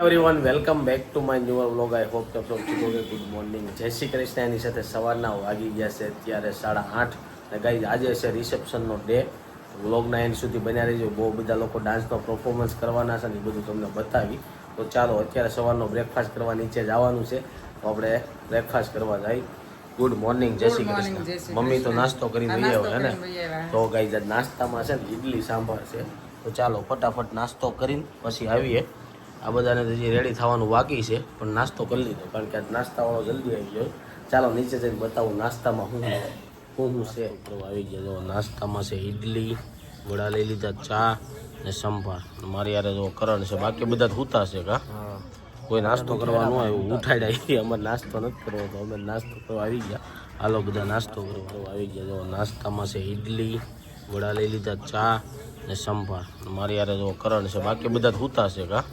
Everyone welcome back to my new vlog I hope તો સૌ કે ગુડ મોર્નિંગ જય શ્રી કૃષ્ણ. એની સાથે સવારના વાગી ગયા છે. અત્યારે સાડા આઠ અને ગાઈ આજે છે રિસેપ્શનનો ડે વ્લોગના એન્ડ સુધી બન્યા રહીજો. બહુ બધા લોકો ડાન્સનો પરફોર્મન્સ કરવાના છે ને એ બધું તમને બતાવી. તો ચાલો અત્યારે સવારનો બ્રેકફાસ્ટ કરવા નીચે જવાનું છે. તો આપણે બ્રેકફાસ્ટ કરવા જાય. ગુડ મોર્નિંગ જય શ્રી કૃષ્ણ. મમ્મી તો નાસ્તો કરીને લઈ નાસ્તો આવ્યો હે ને. તો ગાઈ આજ નાસ્તામાં છે ને ઇડલી સાંભાર છે. તો ચાલો ફટાફટ નાસ્તો કરીને પછી આવીએ. આ બધાને તો હજી રેડી થવાનું બાકી છે પણ નાસ્તો કરી લીધો. કારણ કે આજ નાસ્તાવાળો જલ્દી આવી ગયો. ચાલો નીચે જઈને બતાવું નાસ્તામાં શું શું શું છે? તો આવી ગયા. જો નાસ્તામાં છે ઇડલી વડા લઈ લીધા ચા ને સંભાર. મારી યારે જો કરણ છે. બાકી બધા હુતા છે કા? કોઈ નાસ્તો કરવા ન આવ્યું. ઉઠાડ્યા અમે નાસ્તો નથી કરવો તો અમે નાસ્તો કરવા આવી ગયા. હાલો બધા નાસ્તો કરવા આવી ગયા. જો નાસ્તામાં છે ઇડલી વડા લઈ લીધા ચા ને સંભાર મારી યારે જો કરણ છે બાકી બધા હુતા છે કા?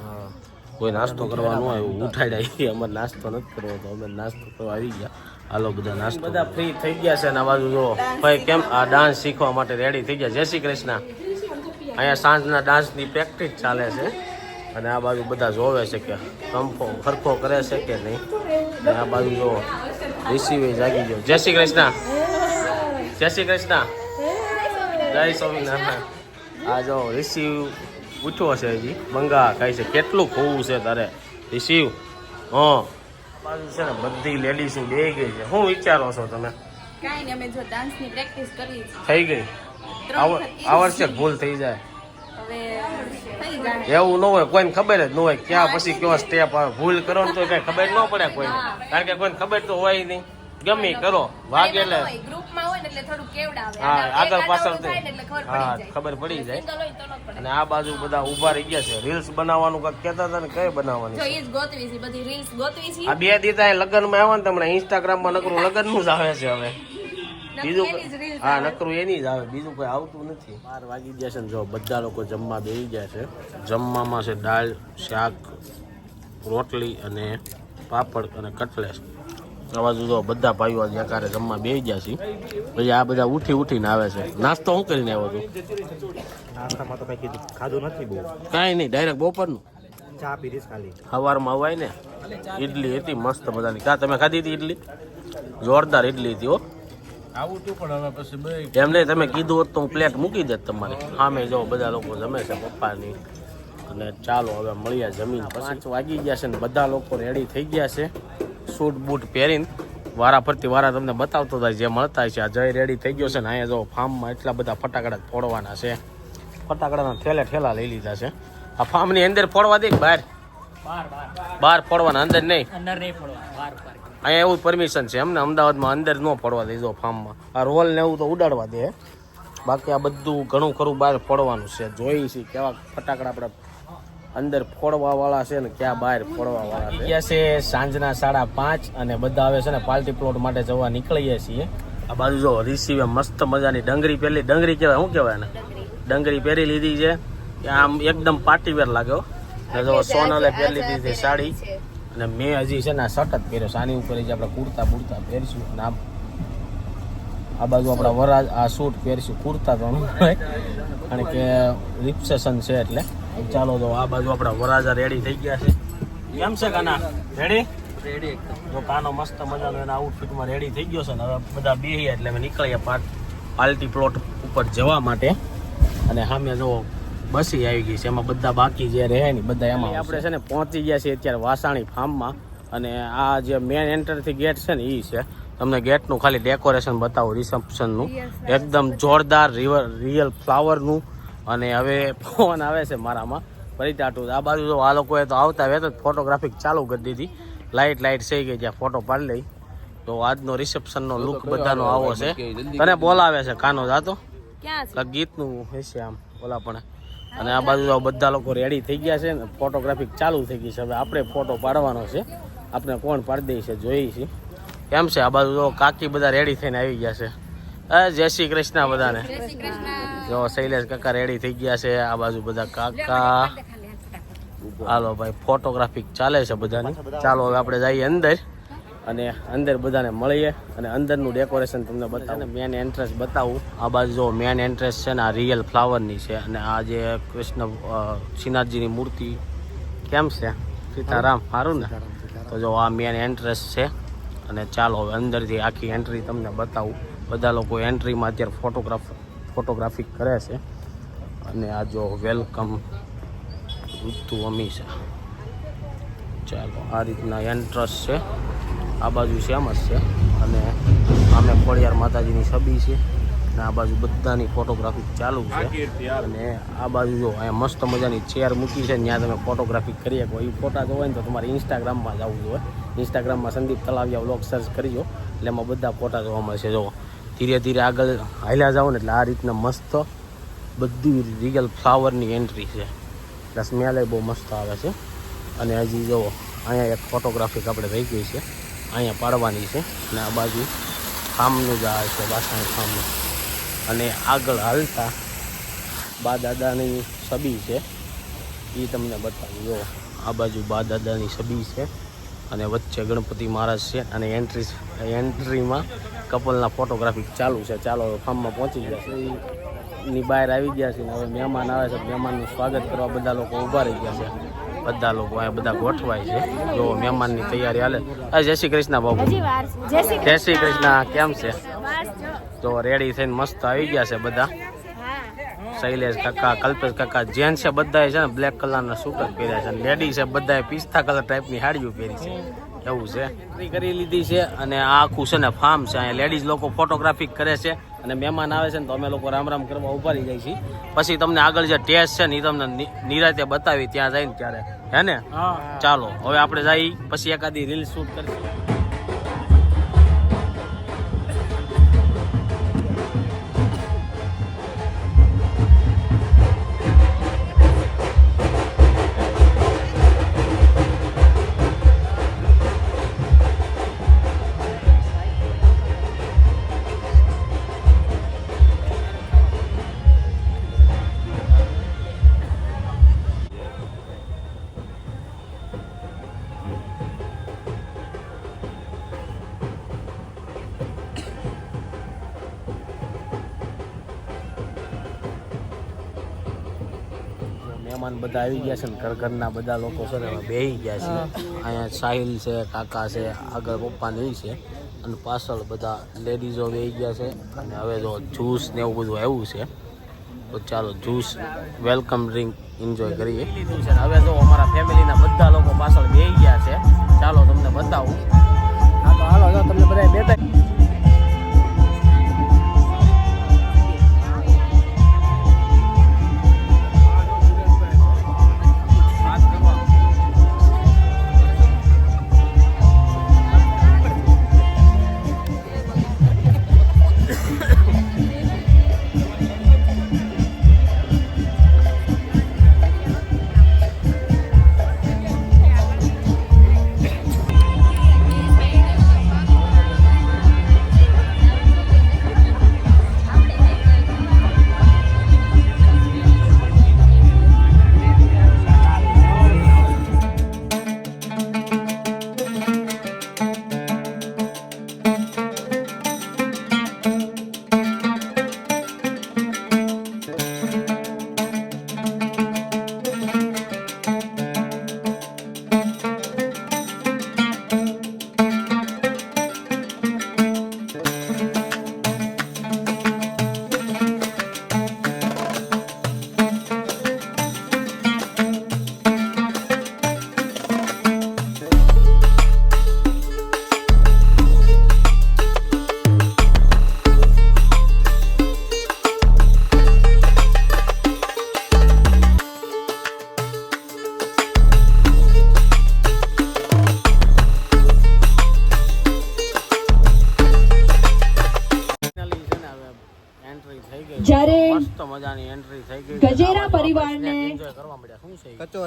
કોઈ નાસ્તો કરવા ન આવ્યું ઉઠાડ્યા અમારે નાસ્તો નથી કરવો તો અમે નાસ્તો કરવા આવી ગયા. હાલો બધા નાસ્તો બધા ફ્રી થઈ ગયા છે અને આ બાજુ જો. ભાઈ કેમ? આ ડાન્સ શીખવા માટે રેડી થઈ ગયા. જય શ્રી કૃષ્ણ. અહીંયા સાંજના ડાન્સની પ્રેક્ટિસ ચાલે છે. અને આ બાજુ બધા જોવે છે કે કંફો ખરખો કરે છે કે નહીં. અને આ બાજુ જો રિસીવે જાગી ગયો. જય શ્રી કૃષ્ણ. જય શ્રી કૃષ્ણ. જય સ્વામિનારાયણ. આ જો રિસીવ પૂછો છે હજી. મંગા કહે છે. કેટલું ખોવું છે તારે? રિસીવ? હં. બાજુ છે ને બધી લેડીઝ બે ગઈ છે. શું વિચારો છો તમે? કાંઈ નહીં અમે જો ડાન્સની પ્રેક્ટિસ કરી થઈ ગઈ? આવ- આ વર્ષે ભૂલ થઈ જાય. થઈ જાય. એવું ન હોય કોઈને ખબર જ ન હોય ક્યાં પછી કેવા સ્ટેપ આવે. ભૂલ કરો ને તો કઈ ખબર ન પડે કોઈને. કારણ કે કોઈને ખબર તો હોય નહીં. ગમે કરો. વાગે એટલે ગ્રુપમાં હોય ને એટલે થોડું કેવડાવે. હા આગળ પાછળ થાય એટલે ખબર હા પડી જાય. ખબર પડી જાય. ન અને આ બાજુ બધા ઊભા રહી ગયા છે. રીલ્સ બનાવવાનું કંઈક કહેતા હતા ને કઈ બનાવવાની જો છે? જ ગોતવી છે બધી રીલ્સ ગોતવી છે. આ બે દીધા લગનમાં આવ્યા ને તમને ઇન્સ્ટાગ્રામમાં નકરું લગ્નનું જ આવે છે હવે. બીજું એની જ reels હા નકરું એની જ આવે. બીજું કોઈ આવતું નથી. બાર વાગી ગયા છે ને જો બધા લોકો જમવા બેસી ગયા છે. જમવામાં છે દાળ શાક રોટલી અને પાપડ અને કટલેસ આ બાજુ જો બધા ભાઈઓ આજે એકારે જમવા બેસી ગયા છે પછી આ બધા ઉઠી ઉઠીને આવે છે. નાસ્તો હું કરીને આવ્યો છું? નાસ્તામાં તો કઈ કીધું ખાધું નથી બહુ. કાંઈ નહીં ડાયરેક્ટ બપોરનું. ચા પીધીસ ખાલી. સવારમાં અવાય ને ઈડલી હતી મસ્ત મજાની. કા તમે ખાધી હતી ઈડલી? જોરદાર ઈડલી હતી હો. એમ નહીં તમે કીધું હોત તો હું પ્લેટ મૂકી દેત તમારે. સામે જો બધા લોકો જમે છે પપ્પાની. અને ચાલો હવે મળ્યા જમીન પાંચ વાગી ગયા છે ને બધા લોકો રેડી થઈ ગયા છે. સૂટ બૂટ પહેરીને વારા ફરતી વારા તમને બતાવતો થાય જે મળતા છે. આ જય રેડી થઈ ગયો છે ને અહીંયા જો ફાર્મમાં એટલા બધા ફટાકડા ફોડવાના છે. ફટાકડાના ઠેલા ઠેલા લઈ લીધા છે. આ ફાર્મની અંદર ફોડવા દે બહાર? બહાર ફોડવાના અંદર નહીં? અહીંયા એવું પરમિશન છે એમને અમદાવાદમાં અંદર ન ફોડવા દેજો ફાર્મમાં આ રોલ ને એવું તો ઉડાડવા દે. બાકી આ બધું ઘણું ખરું બહાર ફોડવાનું છે. જોઈ છે કેવા ફટાકડા આપણે અંદર ફોડવા વાળા છે ને ક્યાં બહાર ફોડવા વાળા છે. ગયા છે સાંજના સાડા પાંચ અને બધા હવે છે ને પાર્ટી પ્લોટ માટે જવા નીકળીએ છીએ. આ બાજુ જો રિસીવે મસ્ત મજાની ડંગરી પહેલી ડંગરી કહેવાય શું કહેવાય ને ડંગરી પહેરી લીધી છે. કે આમ એકદમ પાર્ટીવેર લાગ્યો ને જો સોનલે પહેરી લીધી છે સાડી. અને મેં હજી છે ને શર્ટ જ પહેર્યો છે. આની ઉપર જે આપણે કુર્તા બુર્તા પહેરીશું. અને આ આ બાજુ આપણા વરાજ આ સૂટ પહેરીશું. કુર્તા તો કારણ કે રિસેપ્શન છે એટલે. ચાલો તો આ બાજુ આપણા વરાજા રેડી થઈ ગયા છે. કેમ છે કાના? રેડી રેડી જો કાનો મસ્ત મજાનો એના આઉટફિટમાં રેડી થઈ ગયો છે ને હવે બધા બેહી એટલે અમે નીકળીએ પાર્ટ પાલટી પ્લોટ ઉપર જવા માટે. અને સામે જો બસી આવી ગઈ છે એમાં બધા બાકી જે રહે ને બધા એમાં આપણે છે ને પહોંચી ગયા છીએ અત્યારે વાસાણી ફાર્મમાં. અને આ જે મેન એન્ટરથી ગેટ છે ને એ છે. તમને ગેટનું ખાલી ડેકોરેશન બતાવું રિસેપ્શનનું એકદમ જોરદાર રિવર રિયલ ફ્લાવરનું અને હવે ફોન આવે છે મારામાં. ફરી ટાટું. આ બાજુ જો આ લોકોએ તો આવતા હોય તો ફોટોગ્રાફી ચાલુ કરી દીધી. લાઇટ લાઇટ થઈ ગઈ જ્યાં ફોટો પાડી લઈ. તો આજનો રિસેપ્શનનો લુક બધાનો આવો છે. તને બોલાવે છે કાનો જાતો? છે? ગીતનું હશે આમ ઓલા પણ અને આ બાજુ બધા લોકો રેડી થઈ ગયા છે ને ફોટોગ્રાફી ચાલુ થઈ ગઈ છે. હવે આપણે ફોટો પાડવાનો છે. આપણે કોણ પાડી દઈએ છે જોઈએ છીએ કેમ છે? આ બાજુ કાકી બધા રેડી થઈને આવી ગયા છે. જય શ્રી કૃષ્ણ બધાને. જય શ્રી કૃષ્ણ. જો શૈલેષ કાકા રેડી થઈ ગયા છે આ બાજુ બધા કાકા. હાલો ભાઈ ફોટોગ્રાફી ચાલે છે બધાની. ચાલો હવે આપણે જઈએ અંદર અને અંદર બધાને મળીએ અને અંદરનું ડેકોરેશન તમને બતાવું. મેન એન્ટ્રન્સ બતાવું. આ બાજુ જો મેન એન્ટ્રન્સ છે ને આ રિયલ ફ્લાવરની છે અને આ જે કૃષ્ણ શ્રીનાથજીની મૂર્તિ કેમ છે? સીતારામ સારું ને? તો જો આ મેન એન્ટ્રન્સ છે અને ચાલો હવે અંદરથી આખી એન્ટ્રી તમને બતાવું. બધા લોકો એન્ટ્રીમાં અત્યારે ફોટોગ્રાફ ફોટોગ્રાફી કરે છે. અને આ જો વેલકમ ઋતુ અમીષા ચાલો, આ રીતના એન્ટ્રન્સ છે. આ બાજુ જ છે. અને આમે ખોડિયાર માતાજીની છબી છે. અને આ બાજુ બધાની ફોટોગ્રાફી ચાલુ છે. અને આ બાજુ જો અહીંયા મસ્ત મજાની ચેર મૂકી છે. ત્યાં તમે ફોટોગ્રાફી કરી શકો એ ફોટા જોવાય ને તો તમારે ઇન્સ્ટાગ્રામમાં જવું જોઈએ ઇન્સ્ટાગ્રામમાં સંદીપ તલાવિયા વ્લોગ સર્ચ કરીજો. એટલે એમાં બધા ફોટા જોવા મળશે. જો ધીરે ધીરે આગળ હાલ્યા જાઓ ને એટલે આ રીતના મસ્ત બધી રિયલ ફ્લાવરની એન્ટ્રી છે. એટલે સ્મેલ બહુ મસ્ત આવે છે. અને હજી જો અહીંયા એક ફોટોગ્રાફિક આપણે રહી ગઈ છે. અહીંયા પાડવાની છે. અને આ બાજુ ખામનું જ આ છે, વાસણ ખામનું. અને આગળ હાલતા બા દાદાની છબી છે. એ તમને બતાવી. જુઓ આ બાજુ બા દાદાની છબી છે. અને વચ્ચે ગણપતિ મહારાજ છે. અને એન્ટ્રી એન્ટ્રીમાં કપલના ફોટોગ્રાફી ચાલુ છે. ચાલો ફાર્મમાં પહોંચી ગયા છે. ની બહાર આવી ગયા છે હવે મહેમાન આવે છે. મહેમાનનું સ્વાગત કરવા બધા લોકો ઊભા રહી ગયા છે. બધા લોકો અહીંયા બધા ગોઠવાય છે. જો મહેમાનની તૈયારી હાલે. આ જય શ્રી કૃષ્ણ બાબુ. જય શ્રી કૃષ્ણ. કેમ છે? તો રેડી થઈને મસ્ત આવી ગયા છે બધા. શૈલેષ કાકા કલ્પેશ કાકા જેન છે બધાએ છે ને બ્લેક કલરના સૂટર પહેર્યા છે. લેડી છે બધાએ પિસ્તા કલર ટાઈપની સાડીઓ પહેરી છે. એવું છે. કરી લીધી છે અને આ આખું છે ને ફાર્મ છે. અહીંયા લેડીઝ લોકો ફોટોગ્રાફી કરે છે અને મહેમાન આવે છે ને તો અમે લોકો રામ રામ કરવા ઉભારી જાય છીએ. પછી તમને આગળ જે ટેસ્ટ છે ને એ તમને નિરાતે બતાવી ત્યાં જઈને ત્યારે. હે ને? ચાલો હવે આપણે જઈ પછી એકાદી રીલ શૂટ કરીશું બધા આવી ગયા છે ને ઘર ઘરના બધા લોકો છે ને બેહી ગયા છે. અહીંયા સાહિલ છે કાકા છે આગળ પપ્પા ને છે. અને પાછળ બધા લેડીઝો બેહી ગયા છે. અને હવે જો જ્યુસ ને એવું બધું આવ્યું છે તો ચાલો જ્યુસ વેલકમ ડ્રિંક એન્જોય કરીએ. લીધું છે હવે જો અમારા ફેમિલીના બધા લોકો પાછળ બેહી ગયા છે. ચાલો તમને બતાવું. હા તો હાલો તમને બધા બેઠા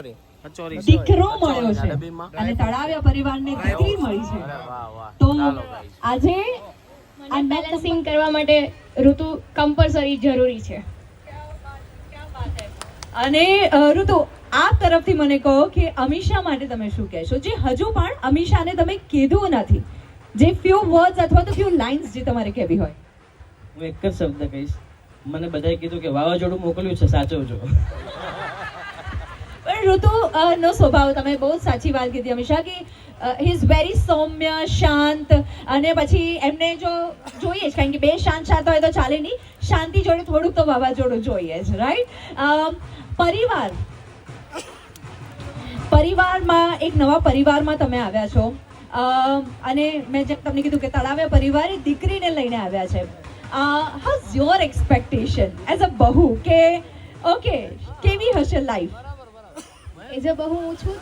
કચોરી. કચોરી. દીકરો મળ્યો છે. અને તળાવ્યા પરિવારને દીકરી મળી છે. તો આજે આ બેલેન્સિંગ કરવા માટે ઋતુ કમ્પલસરી જરૂરી છે. અને ઋતુ આપ તરફથી મને કહો કે અમીષા માટે તમે શું કહેશો? જે હજુ પણ અમીષાને તમે કીધું નથી. જે ફ્યુ વર્ડ્સ અથવા તો ફ્યુ લાઇન્સ જે તમારે કહેવી હોય. હું એક જ શબ્દ કહીશ. મને બધાએ કીધું કે વાવાઝોડું મોકલ્યું છે સાચવજો. પણ ઋતુ નો સ્વભાવ. તમે બહુ સાચી વાત કીધી અમિશા કે હી ઇઝ વેરી સૌમ્ય, શાંત અને પછી એમને જો જોઈએ જ, કારણ કે બે શાંત શાંત હોય તો ચાલે નહીં. શાંતિ જોડે થોડુંક તો વાવાઝોડું જોઈએ જ રાઈટ પરિવાર. પરિવારમાં, એક નવા પરિવારમાં તમે આવ્યા છો. અને મેં જેમ તમને કીધું કે તળાવે પરિવાર દીકરીને લઈને આવ્યા છે. How's your expectation as a બહુ? કે ઓકે કેવી હશે લાઈફ અ બહુ ઓછું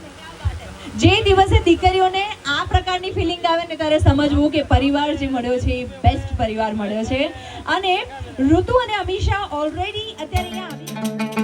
જે દિવસે દીકરીઓને આ પ્રકારની ફિલિંગ આવે ને ત્યારે સમજવું કે પરિવાર જે મળ્યો છે એ બેસ્ટ પરિવાર મળ્યો છે. અને ઋતુ અને અમીષા ઓલરેડી અત્યારે અહીંયા આવી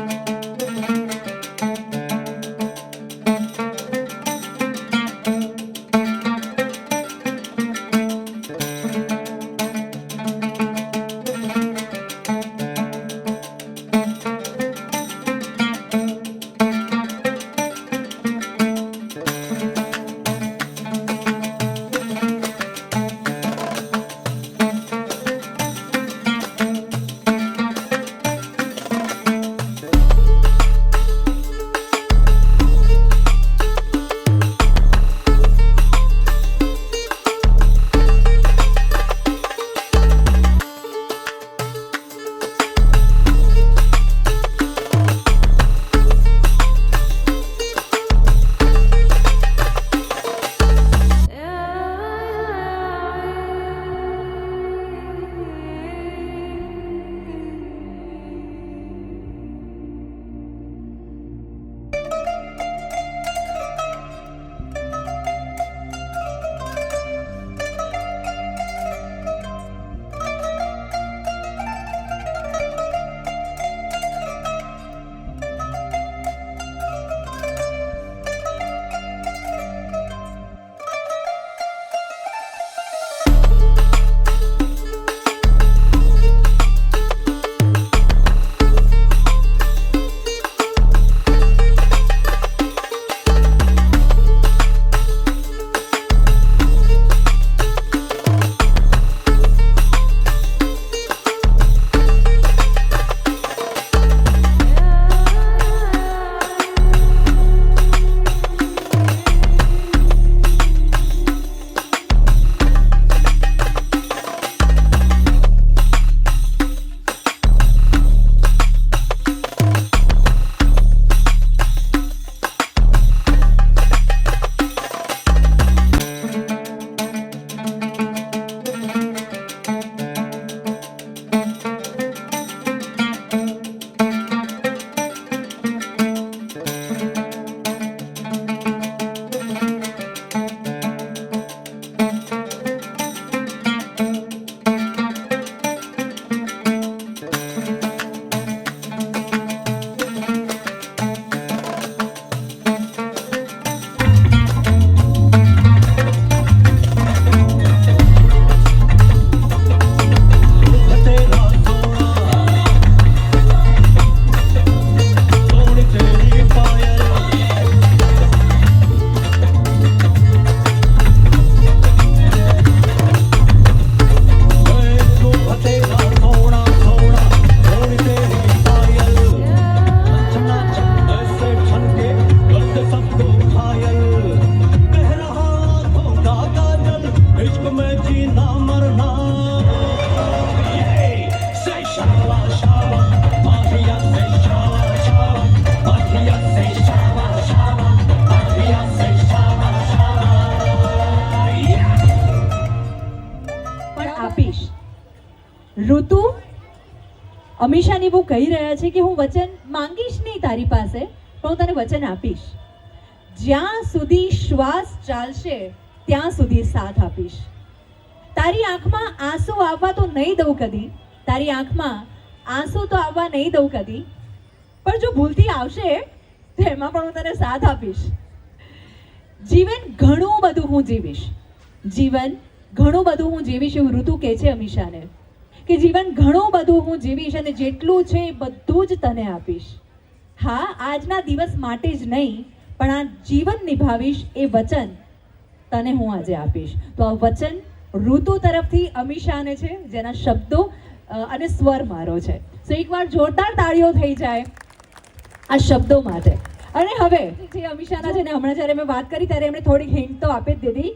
છે કે હું વચન માંગીશ નહીં તારી પાસે, પણ હું તને વચન આપીશ. જ્યાં સુધી શ્વાસ ચાલશે, ત્યાં સુધી સાથ આપીશ. તારી આંખમાં આંસુ આવવા તો નહીં દઉં કદી. તારી આંખમાં આંસુ તો આવવા નહીં દઉં કદી. પણ જો ભૂલથી આવશે, તો એમાં પણ હું તને સાથ આપીશ. જીવન ઘણું બધું હું જીવીશ. જીવન ઘણું બધું હું જીવીશ એવું ઋતુ કહે છે અમીષાને કે જીવન ઘણું બધું હું જીવીશ અને જેટલું છે એ બધું જ તને આપીશ. હા, આજના દિવસ માટે જ નહીં, પણ આ જીવન નિભાવીશ એ વચન તને હું આજે આપીશ. તો આ વચન ઋતુ તરફથી અમીશાને છે, જેના શબ્દો અને સ્વર મારો છે. સો એકવાર જોરદાર તાળીઓ થઈ જાય આ શબ્દો માટે. અને હવે, જે અમિશાના છે ને, હમણાં જ્યારે મેં વાત કરી ત્યારે એમણે થોડી હિન્ટ તો આપી દીધી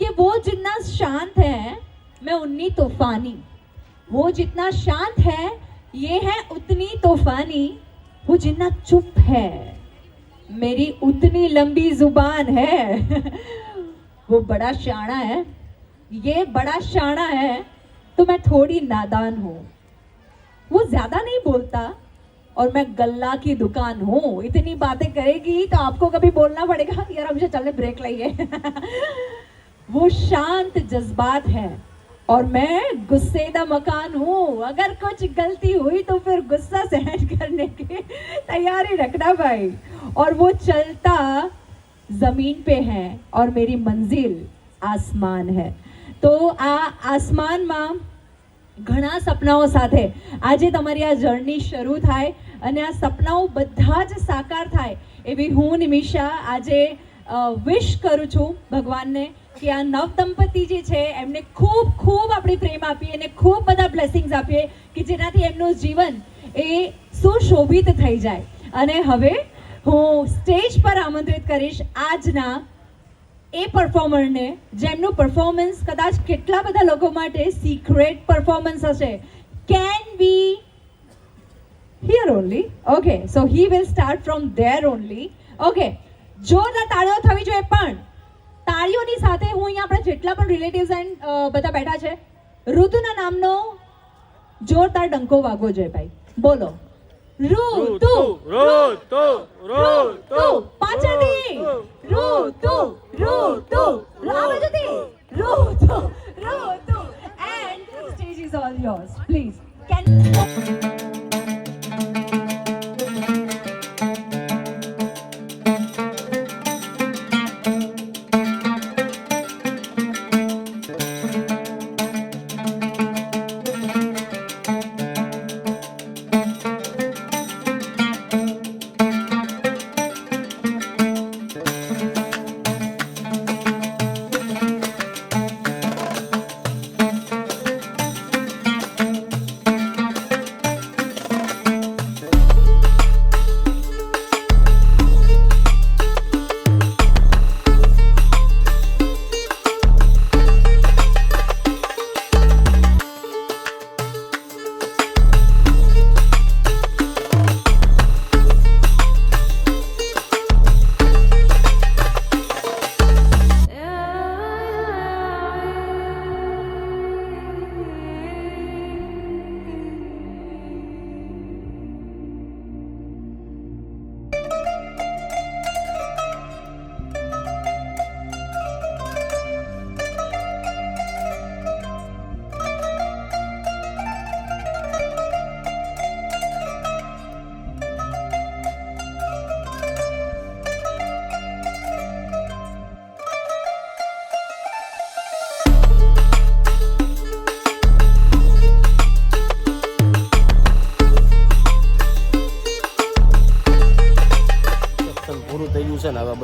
કે વો જિન્ના શાંત હૈ, મેં ઉન્ની તોફાની. वो जितना शांत है, ये है उतनी तूफानी। वो जितना चुप है, मेरी उतनी लंबी ज़ुबान है। वो बड़ा शाना है। ये बड़ा शाना है तो मैं थोड़ी नादान हूँ। वो ज़्यादा नहीं बोलता, और मैं गल्ला की दुकान हूँ। इतनी बातें करेगी तो आपको कभी बोलना पड़ेगा, यार मुझे चलने ब्रेक लाइए। वो शांत जज्बात है। और मैं गुस्सेदा मकान हूँ अगर कुछ गलती हुई तो फिर गुस्सा सहन करने की तैयारी रखना भाई और वो चलता जमीन पे है और मेरी मंजिल आसमान है તો આ આસમાનમાં ઘણા સપનાઓ સાથે આજે તમારી આ જર્ની શરૂ થાય અને આ સપનાઓ બધા જ સાકાર થાય એવી હું નિમિષા આજે વિશ કરું છું ભગવાનને કે આ નવ દંપતી જે છે, એમને ખૂબ ખૂબ આપણે પ્રેમ આપીએ અને ખૂબ બધા બ્લેસિંગ્સ આપીએ કે જેનાથી એમનું જીવન એ સુશોભિત થઈ જાય. અને હવે હું સ્ટેજ પર આમંત્રિત કરીશ આજના એ પરફોર્મરને જેમનું પરફોર્મન્સ કદાચ કેટલા બધા લોકો માટે સિક્રેટ પરફોર્મન્સ હશે. Can we hear only okay so he will start from there only okay જોરદાર તાળીઓ થવી જોઈએ પણ તાળીઓની સાથે હું અહીંયા આપણા જેટલા પણ રિલેટિવ્સ એન્ડ બધા બેઠા છે ઋતુના નામનો જોરદાર ડંકો વાગવો જોઈએ ભાઈ. બોલો. ઋતુ ઋતુ ઋતુ પાછળથી. ઋતુ ઋતુ રાવજતી Ritu Ritu and stage is all yours please please.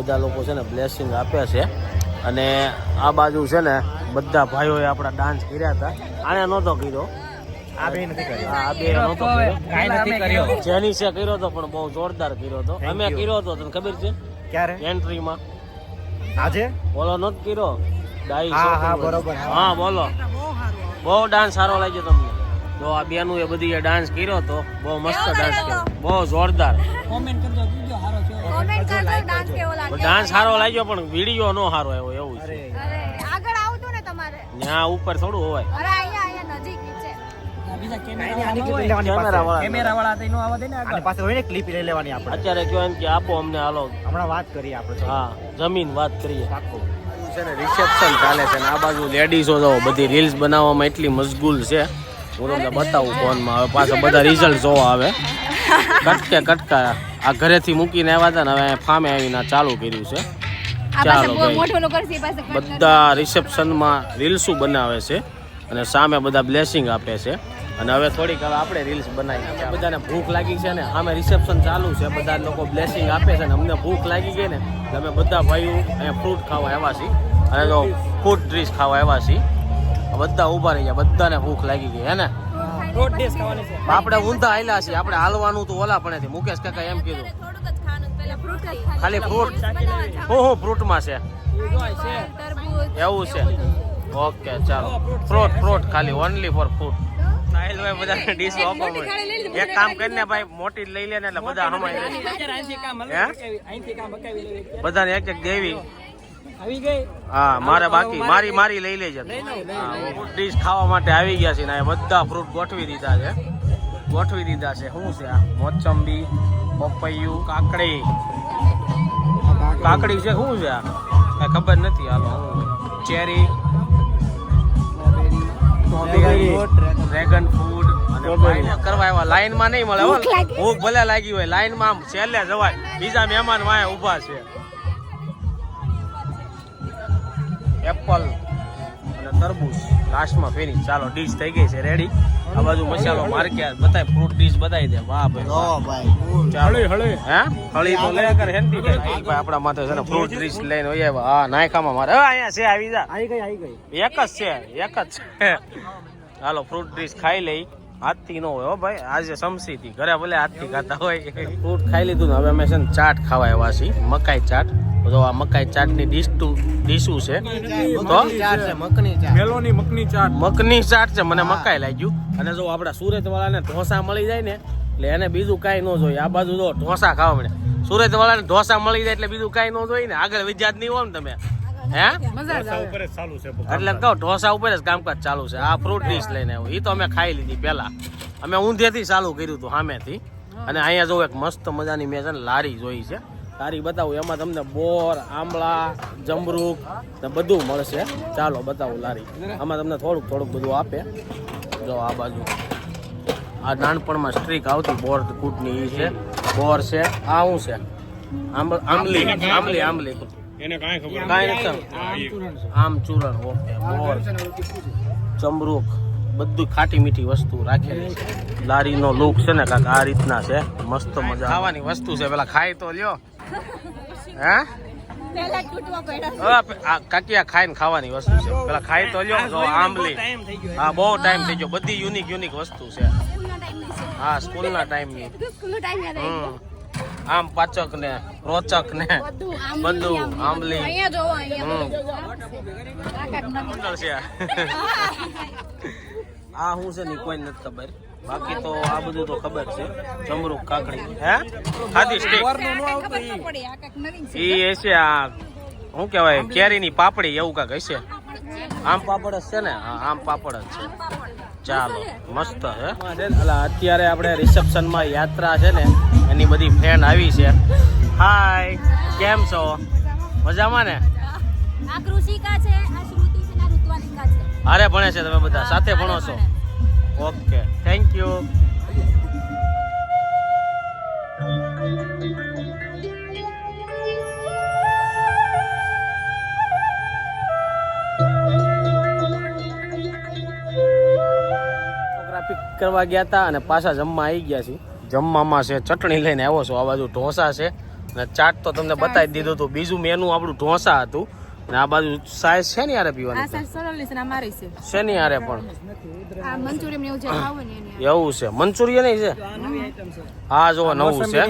બધા લોકો છે ને બ્લેસિંગ આપ્યા છે. અને આ બાજુ છે ને બધા ભાઈઓએ આપણા ડાન્સ કર્યા હતા. આને નહોતો કર્યો. જેની બે કર્યો. આ બે નહોતો કર્યો. કાંઈ નથી કર્યો. જેનીસે કર્યો હતો પણ બહુ જોરદાર કર્યો હતો. અમે કર્યો હતો તને ખબર છે? ક્યારે? એન્ટ્રીમાં આજે? બોલો નો કર્યો? ડાઈ હા, હા, બરોબર. હા. બોલો. બહુ ડાન્સ સારો લાગ્યો તમને. તો આ બેનું એ બધી ડાન્સ કર્યો હતો. બહુ મસ્ત ડાન્સ કર્યો કર્યો. બહુ જોરદાર. કોમેન્ટ કરજો ડાન્સ કેવો લાગ્યો ડાન્સ સારો લાગ્યો પણ વીડિયો નો સારો આવ્યો એવું છે. અરે. અરે આગળ આવતું ને તમારે. ત્યાં ઉપર થોડું હોય. અરે અહીંયા અહીંયા નજીક છે. ને અત્યારે કયો એમ કે આપો અમને હાલો. હમણાં વાત કરીએ આપણે હા જમીન વાત કરીએ. છે ને રિસેપ્શન ચાલે છે ને આ બાજુ લેડીઝો જો બધી રીલ્સ બનાવવામાં એટલી મશગુલ છે. હું તમને બતાવું ફોનમાં હવે પાછા બધા રિઝલ્ટ જોવા આવે. કટકે કટકા. આ ઘરેથી મૂકીને આવ્યા હતા ને હવે ફામે આવીને ચાલુ કર્યું છે. ચાલો બધા રિસેપ્શનમાં રીલ્સો બનાવે છે અને સામે બધા બ્લેસિંગ આપે છે. અને હવે થોડીક હવે આપણે રીલ્સ બનાવી છે બધાને ભૂખ લાગી છે ને સામે રિસેપ્શન ચાલુ છે. બધા લોકો બ્લેસિંગ આપે છે ને અમને ભૂખ લાગી ગઈ ને અમે બધા ભાઈઓ અહીંયા ફ્રૂટ ખાવા આવ્યા છીએ. અને જો ફૂડ ડ્રીસ ખાવા આવ્યા છીએ. બધા ઊભા રહી ગયા. બધાને ભૂખ લાગી ગઈ હે ને? આપણે ઊંધા આયલા છે આપણે હાલવાનું તો ઓલા પણ મુકેશ કાકા એમ કીધું. થોડુંક જ ખાવાનું પહેલા ફ્રૂટ જ ખાલી ફ્રૂટ. હું હું ફ્રૂટમાં છે. એવું છે. ઓકે ચાલો. ફ્રૂટ ફ્રૂટ ખાલી ઓનલી ફોર ફ્રૂટ સાહિલ ભાઈ બધા ડીશ આપવા એક કામ કરીને ભાઈ મોટી જ લઈ લે ને એટલે બધા હમાય હે બધાને એક એક દેવી. હા મારે બાકી મારી મારી લઈ લેજે ફ્રૂટ ડીશ ખાવા માટે આવી ગયા છે ને આ બધા ફ્રૂટ ગોઠવી દીધા છે. ગોઠવી દીધા છે. શું છે આ? મોચંબી પપૈયું કાકડી. કાકડી છે શું છે આ? કઈ ખબર નથી હાલો ચેરી ડ્રેગન ફ્રૂટ અને કરવા એવા લાઈનમાં નહીં મળે ભૂખ ભલે લાગી હોય લાઈનમાં આમ છેલ્લે જવાય. બીજા મહેમાન વાય ઊભા છે. એપલ અને તરબૂચ લાસ્ટમાં ફેરી. ચાલો ડીશ થઈ ગઈ છે રેડી આ બાજુ મસાલો માર્કેટ બતાય ફ્રૂટ ડીશ બતાવી દે. વાહ ભાઈ હળી હળી. હે? હળી તો લે કર હેન્ડી ભાઈ આપણા માથે છે ને ફ્રૂટ ડીશ લઈને હોય આવ્યા. હા નાયખામાં મારે. અહીંયા છે આવી જા. આવી ગઈ આવી ગઈ. એક જ છે એક જ. છે હાલો ફ્રૂટ ડીશ ખાઈ લઈ. હાથથી નો હોય હો ભાઈ. આજે સમસી થી ઘરે ભલે હાથથી ખાતા હોય. ફ્રૂટ ખાઈ લીધું ને હવે અમે છે ને ચાટ ખાવા આવ્યા છીએ. મકાઈ ચાટ. તો આ મકાઈ ચાટની ડીશ ટુ ડીશું છે? તો મકની ચા મેલોની મકની ચાટ. મકની ચાટ છે. મને મકાઈ લાગ્યું. અને જો આપણા સુરત વાળાને ઢોસા મળી જાય ને એટલે એને બીજું કાંઈ ન જોઈએ. આ બાજુ જો ઢોસા ખાવા મળે. સુરત વાળાને ઢોસા મળી જાય એટલે બીજું કાંઈ ન જોઈએ ને. આગળ વિજાત નહીં હોય ને તમે. હે? ઉપર જ ચાલુ છે એટલે કહો ઢોસા ઉપર જ કામકાજ ચાલુ છે. આ ફ્રૂટ ડીશ લઈને આવ્યો એ તો અમે ખાઈ લીધી પહેલા. અમે ઊંધેથી ચાલુ કર્યું હતું સામેથી. અને અહીંયા જો એક મસ્ત મજાની મેં છે ને લારી જોઈ છે. લારી બતાવું. એમાં તમને બોર આંબળા જમરૂક ને બધું મળશે. ચાલો બતાવું લારી. આમાં તમને થોડુંક થોડુંક બધું આપે. જો આ બાજુ. આ નાનપણમાં સ્ટ્રીક આવતી બોર કૂટની એ છે. બોર છે. આ શું છે? આંબ- આંબલી. આંબલી આંબલી. એને કાંઈ ખબર કાંઈ નથી. આમ ચૂરણ ઓકે બોર ચમરૂક બધું ખાટી મીઠી વસ્તુ રાખેલી છે. લારીનો લુક છે ને કાંક આ રીતના છે. મસ્ત મજા ખાવાની વસ્તુ છે. પેલા ખાઈ તો લ્યો. હે? કાકિયા ખાઈને ખાવાની વસ્તુ છે. પેલા ખાઈ તો લ્યો જો આંબલી. હા બહુ ટાઈમ થઈ ગયો. બધી યુનિક યુનિક વસ્તુ છે. હા સ્કૂલના ટાઈમની. ટાઈમ યાદ હમ. આમ પાચક ને રોચક ને બધું આંબલી. સુંદર છે આ. શું છે ને કોઈ નથી ખબર. બાકી તો આ બધું તો ખબર છે. જમરૂક કાકડી. હે? ખાધી સ્ટીક ઈ હશે આ શું કહેવાય કેરીની પાપડી એવું કાંક હશે? આમ પાપડ જ છે ને? આમ પાપડ જ છે. ચાલો મસ્ત હે. એટલે અત્યારે આપણે રિસેપ્શનમાં યાત્રા છે ને એની બધી ફ્રેન્ડ આવી છે. હાય કેમ છો? મજામાં ને? આ કૃષિકા છે આ શ્રુતિ છે ને ઋત્વાલિકા છે. હારે ભણે છે તમે બધા સાથે ભણો છો. ઓકે થેન્ક યુ કરવા ગયા હતા અને પાછા જમવા આવી ગયા છે જમવામાં છે ચટણી લઈને આવ્યો છો. આ બાજુ ઢોસા છે. અને ચાટ તો તમને બતાવી દીધું હતું. બીજું મેનુ આપણું ઢોસા હતું. અને આ બાજુ સાઈઝ છે ને યારે પીવાનું? છે ને છે. યારે પણ. એવું જે ખાવું ને એની એવું છે. મંચુરિયન છે? હા જો નવું છે.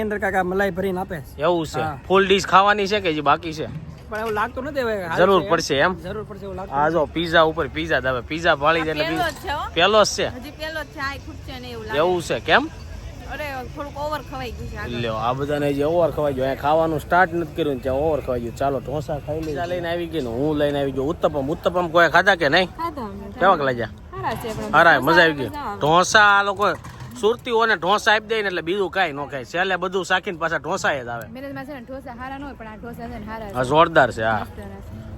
મલાઈ ભરીને આપે એવું છે. ફૂલ ડીશ ખાવાની છે કે જે બાકી છે? પણ એવું લાગતું નથી હવે જરૂર પડશે એમ? જરૂર પડશે એવું લાગતું આ જો પીઝા ઉપર પીઝા દાવે પીઝા ભાળી દે એટલે પેલો જ છે હો. પેલો જ છે. હજી પેલો જ છે આ ખૂટશે ને એવું લાગે. એવું છે કેમ? અરે થોડુંક ઓવર ખવાઈ ગયું છે લ્યો આ બધાને જે ઓવર ખવાઈ ગયો. અહીંયા ખાવાનું સ્ટાર્ટ નથી કર્યું ત્યાં ઓવર ખવાઈ ગયું. ચાલો ઢોસા ખાઈ લઈ લઈને આવી ગઈ ને હું લઈને આવી ગયો. ઉત્તપમ ઉત્તપમ કોઈ ખાધા કે નહીં? ખાધા કેવાક લાગ્યા? સારા છે પણ હારા મજા આવી ગઈ. ઢોસા આ લોકો સુરતીઓને ઢોસા આપી દે ને એટલે બીજું કાંઈ ન ખાય. છેલ્લે બધું શાકીને પાછા ઢોસા જ આવે. મેરેજમાં છે ને ઢોસા હારા ન હોય પણ આ ઢોસા છે આ જોરદાર છે હા.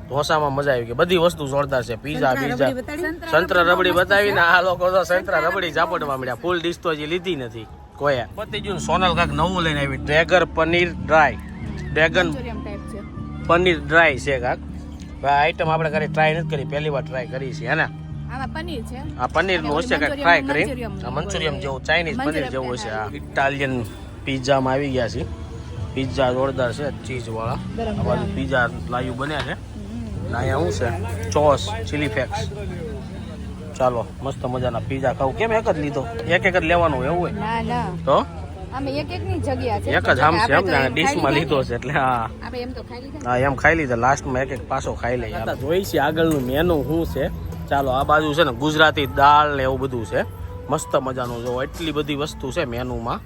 ઢોસામાં મજા આવી ગઈ. બધી વસ્તુ જોરદાર છે. પીઝા બીઝા સંતરા સંતરા રબડી બતાવીને આ લોકો તો સંતરા રબડી ઝાપડવા મળ્યા ફૂલ ડીશ તો હજી લીધી નથી કોઈ પતી ગયું સોનલ કાંક નવું લઈને આવી. Dragon paneer dry. Dragon Manchurian type છે. પનીર ડ્રાય છે કાંક આઈટમ આપણે કરી ટ્રાય નથી કરી. પહેલી વાર ટ્રાય કરી છે હે ને? આ પનીરનું હશે કાંઈક ટ્રાય કરી. મંચુરિયમ. જેવું ચાઇનીઝ પનીર જેવું હશે. આ ઇટાલિયન પિઝામાં આવી ગયા છે. પિઝા જોરદાર છે ચીઝ વાળા. આ બાજુ પિઝા લાયું બન્યા છે. અહીંયા શું છે? ચોસ ચીલી ફ્લેક્સ ચાલો મસ્ત મજાના પીઝા ખાવ. કેમ એક જ લીધો? એક એક જ લેવાનું એવું હોય? ના ના. તો? એક એક ની જગ્યા છે. એક જ આમ છે એમ ડીશમાં લીધો છે એટલે હા. એમ ખાઈ લીધા. હા એમ ખાઈ લીધા. લાસ્ટમાં એક એક પાસો ખાઈ લઈએ. જોઈ છે આગળનું મેનુ શું છે? ચાલો, આ બાજુ છે ને ગુજરાતી દાળ ને એવું બધું છે. મસ્ત મજાનું જો, એટલી બધી વસ્તુ છે મેનુમાં.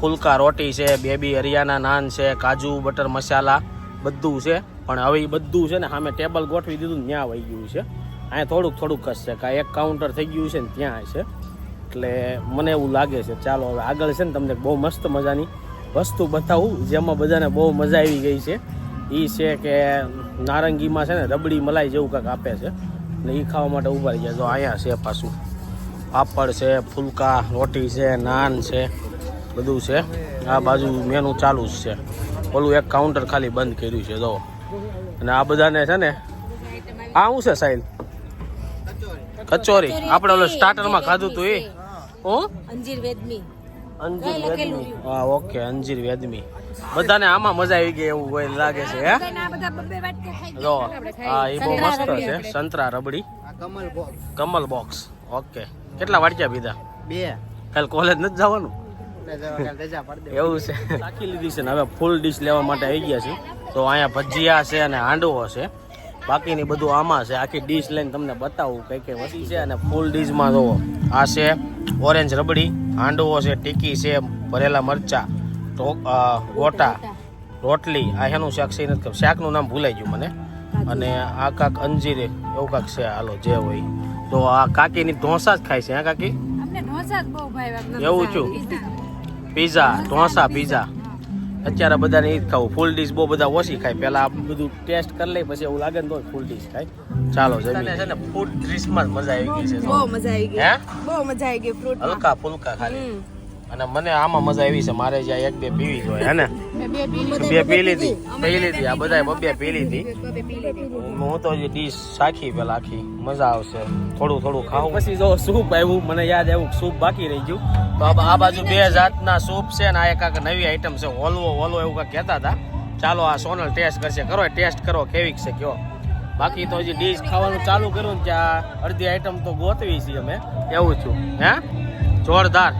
ફુલકા રોટી છે, બેબી હરિયાના નાન છે, કાજુ, બટર મસાલા બધું છે. પણ હવે એ બધું છે ને સામે ટેબલ ગોઠવી દીધું ત્યાં વહી ગયું છે. અહીંયા થોડુંક થોડુંક જ છે, કાંઈ એક કાઉન્ટર થઈ ગયું છે ને ત્યાં છે. એટલે મને એવું લાગે છે, ચાલો હવે આગળ છે ને તમને બહુ મસ્ત મજાની વસ્તુ બતાવું, જેમાં બધાને બહુ મજા આવી ગઈ છે. એ છે કે નારંગીમાં છે ને રબડી મલાઈ જેવું કંઈક આપે છે. ને એ ખાવા માટે ઊભા રહી ગયા. જો અહીંયા છે પાછું. પાપડ છે, ફુલકા, રોટી છે, નાન છે, બધું છે. આ બાજુ મેનુ ચાલુ જ છે. ઓલું એક કાઉન્ટર ખાલી બંધ કર્યું છે, જો. અને આ બધાને છે ને, આ શું છે સાહેબ કચોરી. આપણે ઓલો સ્ટાર્ટરમાં ખાધું હતું એ અંજીર વેદમી. અંજીર વેદમી. હા ઓકે અંજીર વેદમી. બધાને આમાં મજા આવી ગઈ એવું કોઈ લાગે છે હે? આ બધા બબ્બે વાટકે ખાઈ જો હા એ બહુ મસ્ત છે સંતરા rabri. Kamal box Kamal box okay. કેટલા વાટક્યા પીધા? બે. કાલ કોલેજ નથી જવાનું? એવું છે. રાખી લીધી છે ને હવે ફૂલ ડીશ લેવા માટે આવી ગયા છે. તો અહીંયા ભજીયા છે અને હાંડવો છે. બાકીની બધું આમાં છે. આખી ડીશ લઈને તમને બતાવું કઈ કઈ વસ્તુ છે અને ફૂલ ડીશમાં જુઓ. આ છે ઓરેન્જ રબડી હાંડવો છે ટીકી છે ભરેલા મરચા ગોટા રોટલી. આ એનું શાક છે નથી શાકનું નામ ભૂલાઈ ગયું મને. અને આ કાક અંજીર એવું કાક છે હાલો જે હોય. તો આ કાકીની ઢોસા જ ખાય છે હા કાકી? એવું છું. Pizza dosa pizza. અત્યારે બધાને એ જ ખાવું. ફૂલ ડીશ બહુ બધા ઓછી ખાય. પહેલાં આ બધું ટેસ્ટ કરી લઈ પછી એવું લાગે ને તો ફૂલ ડીશ ખાય. ચાલો જમીને છે ને ફૂડ ડીશમાં જ મજા આવી ગઈ છે બહુ મજા આવી હે? બહુ મજા આવી ગઈ ફ્રૂટ હલકા ફુલકા ખાલી. અને મને આમાં મજા આવી છે મારે જ્યાં એક બે પીવી જોઈએ હે ને? બે પી લીધી. પી લીધી. આ બધા બબે પી લીધી. હું તો હજી ડીશ સાખી પેલા આખી. મજા આવશે. થોડું થોડું ખાવું. પછી જો સૂપ આવ્યું મને યાદ આવ્યું સૂપ બાકી રહી ગયું. તો આ બાજુ બે જાતના સૂપ છે ને આ એક કાંક નવી આઈટમ છે. હોલવો હોલવો એવું કાંઈક કહેતા હતા. ચાલો આ સોનલ ટેસ્ટ કરશે. કરો ટેસ્ટ કરો કેવીક છે કયો. બાકી તો હજી ડીશ ખાવાનું ચાલુ કર્યું ને ત્યાં અડધી આઈટમ તો ગોતવી છે અમે. એવું છું. હે? જોરદાર.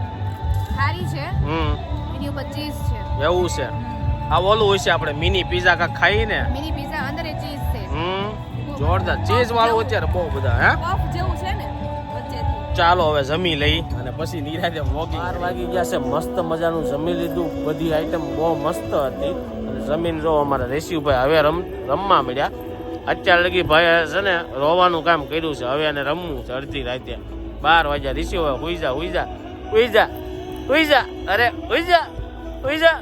સારી છે. હમ. એની છે. એવું છે. આ ઓલું હોય છે આપણે મિની પીઝા કાંક ખાઈ ને મિની પીઝા અંદર ચીઝ છે. હમ. જોરદાર. ચીઝ વાળું અત્યારે બહુ બધા હે? જેવું છે ને. ચાલો હવે જમી લઈ. અને પછી નિરાતે વોકિંગ બાર વાગી ગયા છે મસ્ત મજાનું જમી લીધું. બધી આઈટમ બહુ મસ્ત હતી. અને જમીન જો અમારા રેશિવભાઈ હવે રમ રમવા મળ્યા અત્યાર લગી ભાઈ છે ને રોવાનું કામ કર્યું છે. હવે એને રમવું છે અડધી રાતે. બાર વાગ્યા રિસીવ હુઈ જા હુઈ જા. હુઈ જા હુઈ જા. અરે હુઈ જા હુઈ જા.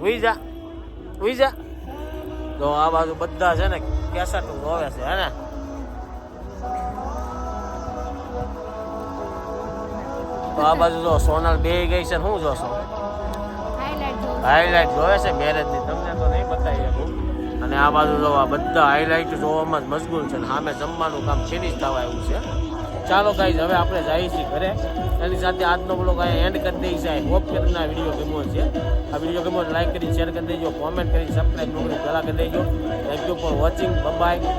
હુઈ જા હુઈ જા. તો આ બાજુ બધા છે ને કેસટ રોવે છે હે ને? તો આ બાજુ જો સોનલ બે ગઈ છે હું શું જોશો? હાઈલાઇટ જોવે. છે મેરેજની તમને તો નહીં બતાવી શકું અને આ બાજુ જો આ બધા હાઈલાઇટ જોવામાં જ મશગુલ છે સામે જમવાનું કામ ફિનિશ થવા આવ્યું છે. ચાલો ગાઈઝ હવે આપણે જઈએ છીએ ઘરે. એની સાથે આજનો બ્લોગ અહીંયા એન્ડ કરી દઈ છે હોપ કે તમને આ વીડિયો ગમ્યો છે આ વીડિયો ગમ્યો લાઈક કરી શેર કરી દેજો કોમેન્ટ કરી સબસ્ક્રાઈબ નોકરી પહેલાં કરી દેજો. Thank you for watching bye